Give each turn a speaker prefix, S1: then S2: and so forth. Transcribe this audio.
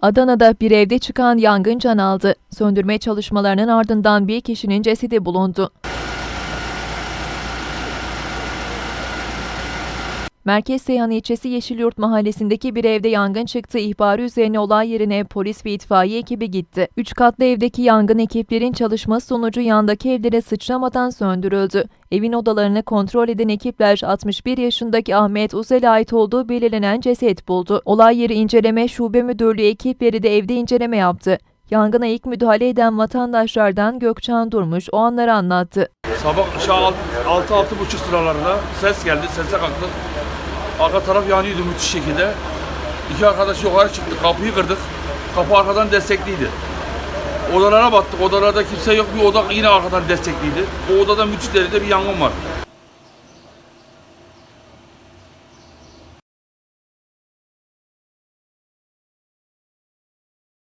S1: Adana'da bir evde çıkan yangın can aldı. Söndürme çalışmalarının ardından bir kişinin cesedi bulundu. Merkez Seyhan ilçesi Yeşilyurt mahallesindeki bir evde yangın çıktı. İhbarı üzerine olay yerine polis ve itfaiye ekibi gitti. Üç katlı evdeki yangın ekiplerin çalışması sonucu yandaki evlere sıçramadan söndürüldü. Evin odalarını kontrol eden ekipler 61 yaşındaki Ahmet Uzel'e ait olduğu belirlenen ceset buldu. Olay yeri inceleme şube müdürlüğü ekipleri de evde inceleme yaptı. Yangına ilk müdahale eden vatandaşlardan Gökçan Durmuş o anları anlattı.
S2: Sabah aşağı 6 buçuk sıralarında ses geldi, sese kalktık. Arka taraf yanıyordu müthiş şekilde. İki arkadaş yukarı çıktı, kapıyı kırdık. Kapı arkadan destekliydi. Odalara baktık, odalarda kimse yok. Bir oda yine arkadan destekliydi. O odada müthiş derecede bir yangın var.